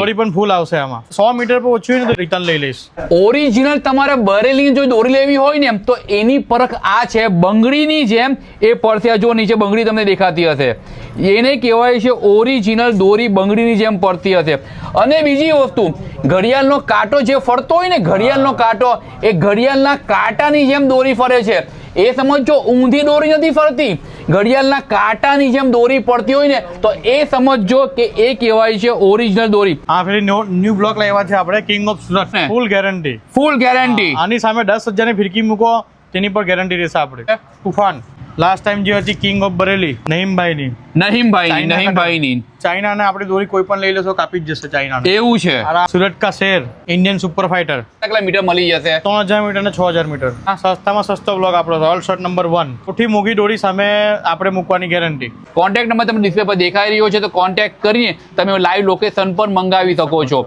થોડી પણ ફૂલ આવશે આમાં. સો મીટર પર ઓછું તો રિટર્ન લઈ લઈશ. ઓરિજિનલ તમારે બરેલીની જો દોરી લેવી હોય ને તો એની પરખ આ છે. બંગડીની જેમ એ પરથી આ જો નીચે બંગડી તમને દેખાતી હશે. એને કહેવાય છે ઓરિજિનલ દોરી બંગડીની જેમ પડતી હશે. અને બીજી વસ્તુ, ઘડિયાળનો કાંટો જે ફરતો હોય ને, ઘડિયાળનો કાંટો, એ ઘડિયાળના કાંટાની જેમ દોરી ફરે છે. એ સમજો ઊંધી દોરી નથી ફરતી. ઘડિયાળના કાંટાની જેમ દોરી પડતી હોય ને તો એ સમજજો કે એ કહેવાય છે ઓરિજિનલ દોરી. આ ફેરી ન્યુ બ્લોક લાવ્યા છે આપણે કિંગ ઓફ સુરત હે. ફૂલ ગેરંટી ફૂલ ગેરંટી આની સામે દસ હજારની ફિરકી મૂકો તેની પર ગેરંટી રહેશે આપણે. તુફાન. લાસ્ટ ટાઈમ જે હતી કિંગ ઓફ બરેલી નહીમભાઈની. નહીમભાઈની ચાઇના નહીમભાઈની. ચાઇનાને આપણે દોરી કોઈ પણ લઈ લેશો કાપી જ જશે ચાઇના એવું છે. સુરત કા શેર ઇન્ડિયન સુપર ફાઇટર કેટલા મીટર મળી જશે? ત્રણ હજાર મીટર ને છ હજાર મીટર. આ સસ્તામાં સસ્તો બ્લોક આપણો રોયલ શોટ નંબર વન ઉઠી મૂકી દોરી સામે આપણે મૂકવાની ગેરંટી કોન્ટેક્ટ નંબર તમને ડિસ્પ્લે પર દેખાઈ રહ્યો છે તો કોન્ટેક્ટ કરીને તમે લાઈવ લોકેશન પર મંગાવી શકો છો.